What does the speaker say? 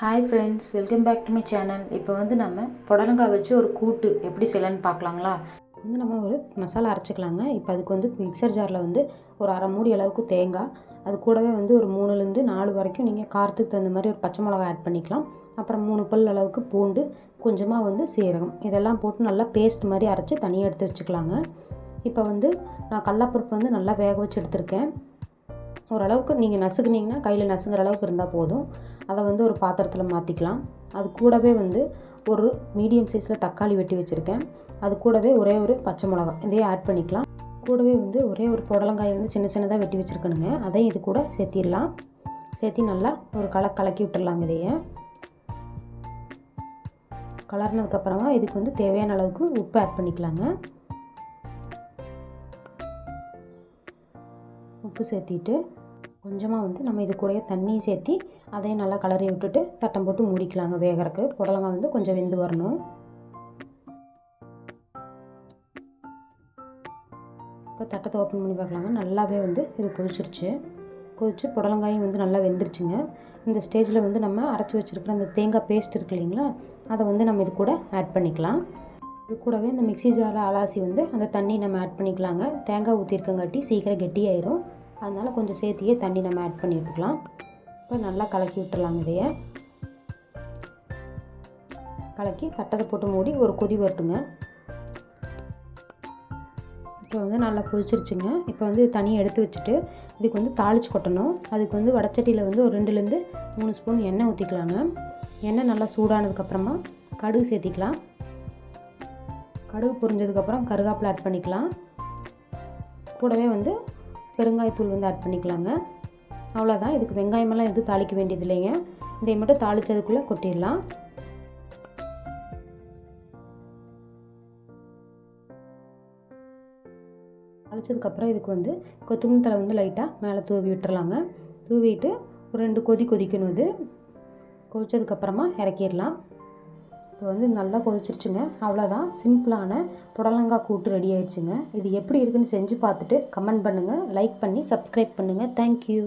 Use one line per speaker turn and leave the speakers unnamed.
Hi friends welcome back to my channel இப்போ வந்து நம்ம புடலங்காய் வச்சு ஒரு கூட்டு எப்படி செய்யலான்னு பார்க்கலாங்களா?
வந்து நம்ம ஒரு மசாலா அரைச்சிக்கலாங்க. இப்போ அதுக்கு வந்து மிக்சர் ஜாரில் வந்து ஒரு அரை மூடி அளவுக்கு தேங்காய். அது கூடவே வந்து ஒரு மூணுலேருந்து நாலு வரைக்கும் நீங்கள் காரத்துக்கு தகுந்த மாதிரி ஒரு பச்சை மிளகா ஆட் பண்ணிக்கலாம். அப்புறம் மூணு பல் அளவுக்கு பூண்டு கொஞ்சமாக வந்து சீரகம். இதெல்லாம் போட்டு நல்லா பேஸ்ட் மாதிரி அரைச்சி தனியாக எடுத்து வச்சுக்கலாங்க. இப்போ வந்து நான் கடலப்பருப்பு வந்து நல்லா வேக வச்சு எடுத்திருக்கேன். ஓரளவுக்கு நீங்கள் நசுக்குனீங்கன்னா கையில் நசுங்கிற அளவுக்கு இருந்தால் போதும். அதை வந்து ஒரு பாத்திரத்தில் மாற்றிக்கலாம் அது கூடவே வந்து ஒரு மீடியம் சைஸில் தக்காளி வெட்டி வச்சுருக்கேன். அது கூடவே ஒரே ஒரு பச்சை மிளகா இதையே ஆட் பண்ணிக்கலாம். கூடவே வந்து ஒரே ஒரு புடலங்காயை வந்து சின்ன சின்னதாக வெட்டி வச்சுருக்கணுங்க. அதையும் இது கூட சேர்த்திடலாம். சேர்த்தி நல்லா ஒரு கல கலக்கி விட்டுடலாங்க இதையே. கலர்னதுக்கப்புறமா இதுக்கு வந்து தேவையான அளவுக்கு உப்பு ஆட் பண்ணிக்கலாங்க. உப்பு சேர்த்திட்டு கொஞ்சமாக வந்து நம்ம இது கூடயே தண்ணியும் சேர்த்தி அதையும் நல்லா கலரி விட்டுட்டு தட்டம் போட்டு மூடிக்கலாங்க வேகிறக்கு. புடலங்காய் வந்து கொஞ்சம் வெந்து வரணும். இப்போ தட்டத்தை ஓப்பன் பண்ணி பார்க்கலாங்க. நல்லாவே வந்து இது கொதிச்சிருச்சு. கொதித்து புடலங்காயும் வந்து நல்லா வெந்துருச்சுங்க. இந்த ஸ்டேஜில் வந்து நம்ம அரைச்சி வச்சுருக்கிற அந்த தேங்காய் பேஸ்ட் இருக்கு இல்லைங்களா அதை வந்து நம்ம இது கூட ஆட் பண்ணிக்கலாம். இது கூடவே இந்த மிக்ஸி ஜாரில் அலாசி வந்து அந்த தண்ணி நம்ம ஆட் பண்ணிக்கலாங்க. தேங்காய் ஊற்றிருக்கங்காட்டி சீக்கிரம் கெட்டியாயிரும். அதனால் கொஞ்சம் சேர்த்தியே தண்ணி நம்ம ஆட் பண்ணி விட்டுக்கலாம் இப்போ நல்லா கலக்கி விட்டுறலாம் இதையே. கலக்கி தட்டத்தை போட்டு மூடி ஒரு கொதி வரட்டுங்க. இப்போ வந்து நல்லா கொதிச்சிருச்சுங்க. இப்போ வந்து தனியாக எடுத்து வச்சுட்டு இதுக்கு வந்து தாளிச்சு கொட்டணும். அதுக்கு வந்து வடச்சட்டியில் வந்து ஒரு ரெண்டுலேருந்து மூணு ஸ்பூன் எண்ணெய் ஊற்றிக்கலாங்க எண்ணெய் நல்லா சூடானதுக்கப்புறமா கடுகு சேர்த்திக்கலாம். கடுகு பொரிஞ்சதுக்கப்புறம் கருகாப்பில் ஆட் பண்ணிக்கலாம். கூடவே வந்து பெருங்காயத்தூள் வந்து ஆட் பண்ணிக்கலாங்க. அவ்வளோதான் இதுக்கு வெங்காயமெல்லாம் எதுவும் தாளிக்க வேண்டியது இல்லைங்க இதை மட்டும் தாளித்ததுக்குள்ளே கொட்டிடலாம். தாளித்ததுக்கப்புறம் இதுக்கு வந்து கொத்தமல்லி தலை வந்து லைட்டாக மேலே தூவி விட்டுறலாங்க. தூவிட்டு ஒரு ரெண்டு கொதி கொதிக்கணும் இது. கொதித்ததுக்கப்புறமா இறக்கிடலாம். இப்போ வந்து நல்லா கொதிச்சிருச்சுங்க. அவ்வளோதான் சிம்பிளான புடலங்காய் கூட்டு ரெடி ஆயிடுச்சுங்க. இது எப்படி இருக்குன்னு செஞ்சு பார்த்துட்டு கமெண்ட் பண்ணுங்கள் லைக் பண்ணி சப்ஸ்கிரைப் பண்ணுங்கள் தேங்க்யூ